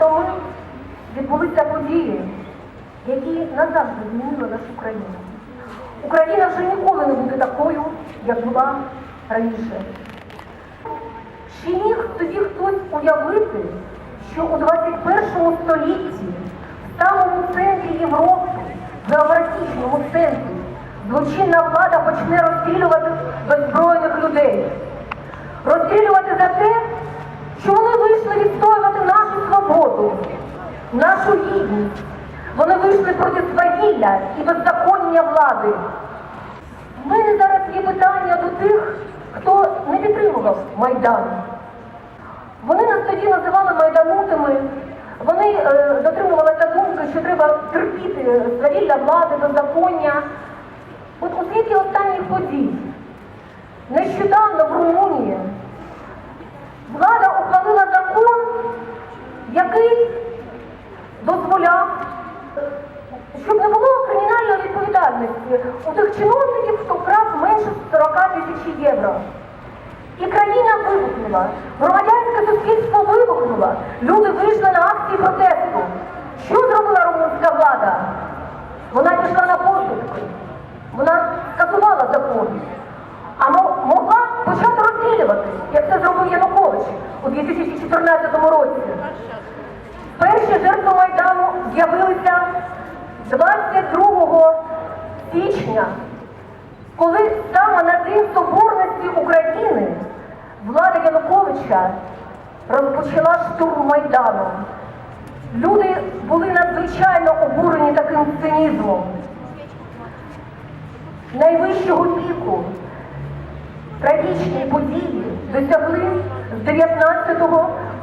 тому відбулися події, які назавжди змінили нашу країну. Україна вже ніколи не буде такою, як була раніше. Чи міг тоді хтось уявити, що у 21 столітті, в самому центрі Європи, в географічному центрі, злочинна влада почне розстрілювати беззбройних людей? Розстрілювати за те, що вони вийшли відстоювати нашу свободу, нашу гідність. Вони вийшли проти свавілля і беззаконня влади. У мене зараз є питання до тих, хто не підтримував Майдан. Вони нас тоді називали майданутими, вони е, дотримувалися думки, що треба терпіти свавілля влади, беззаконня. От у світі останніх подій, нещодавно в Румунії, влада ухвалила закон, який дозволяв, е, щоб не було кримінальної відповідальності у тих чиновників, хто вкрав менше 40 тисяч євро. І країна вибухнула, громадянське суспільство вибухнуло, люди вийшли на акції протесту. Що зробила румунська влада? Вона пішла на поступки, вона скасувала закон, а могла почати розстрілювати, як це зробив Янукович у 2014 році. Перші жертви Майдану з'явилися 22 січня, коли саме на День Соборності України влада Януковича розпочала штурм Майдану. Люди були надзвичайно обурені таким цинізмом. Найвищого піку трагічні події досягли з 19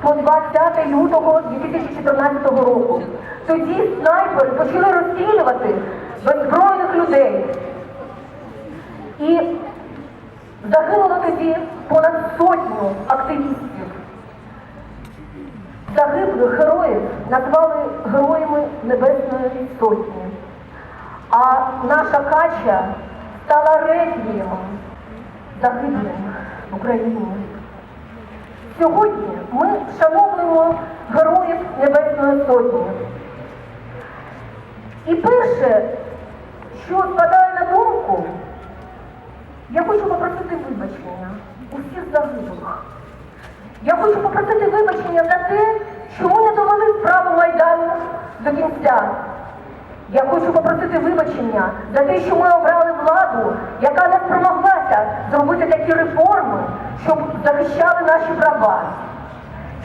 по 20 лютого 2014 року. Тоді снайпери почали розстрілювати беззбройних людей. І загинуло тоді понад сотню активістів. Загиблих героїв назвали героями Небесної Сотні. А наша кача стала реквіємом загиблих в Україні. Сьогодні ми вшановуємо героїв Небесної Сотні. І перше, що спадає на думку, я хочу попросити вибачення у всіх загиблих. Я хочу попросити вибачення за те, що ми не довели справу Майдану до кінця. Я хочу попросити вибачення за те, що ми обрали владу, яка не спромоглася зробити такі реформи, щоб захищали наші права.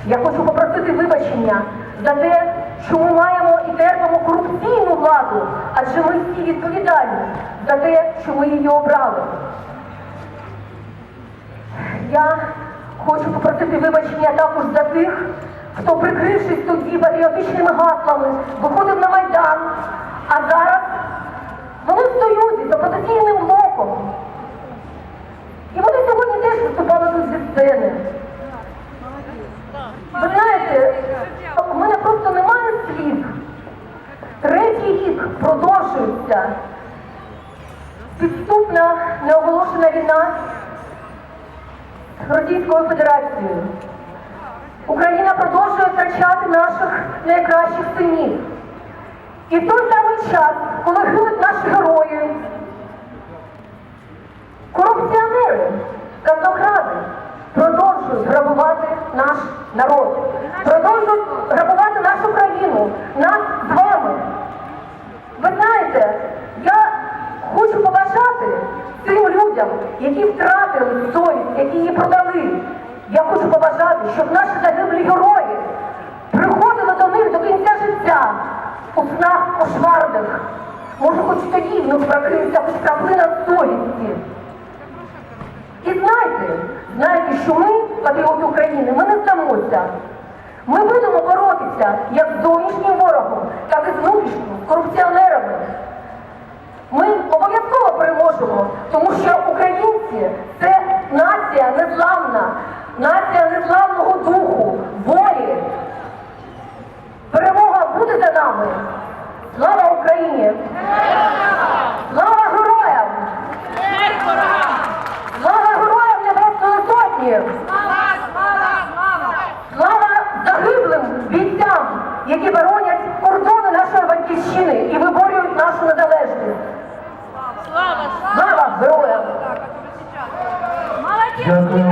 Я хочу попросити вибачення за те, що ми маємо і терпимо корупційну владу, адже ми всі відповідальні за те, що ми її обрали. Я хочу попросити вибачення також за тих, хто, прикрившись тоді патріотичними гаслами, виходив на Майдан, а зараз вони в союзі з опозиційним продовжується підступна неоголошена війна з Російською Федерацією. Україна продовжує втрачати наших найкращих синів. І в той самий час, коли гинуть наші герої, корупціонери, казнокради продовжують грабувати наш народ, продовжують грабувати нашу країну, нас знаєте, я хочу побажати цим людям, які втратили совість, які її продали. Я хочу побажати, щоб наші загиблі герої приходили до них до кінця життя у снах кошмарних. Може, хоч тоді в них прокинеться хоч краплина совісті. І знайте, знаєте, що ми, патріоти України, ми не здамося. Ми будемо боротися як з зовнішнім ворогом, так і з внутрішнім, з корупціонерами. Ми обов'язково переможемо, тому що українці це нація незламна, нація незламного духу, волі. Перемога буде за нами. Слава Україні! Слава героям! Смерть ворогам! Слава героям Небесної Слава, слава, слава! Слава загиблим бійцям! які боронять кордони нашої батьківщини і виборюють нашу незалежність. Слава! Слава героям! Молодець,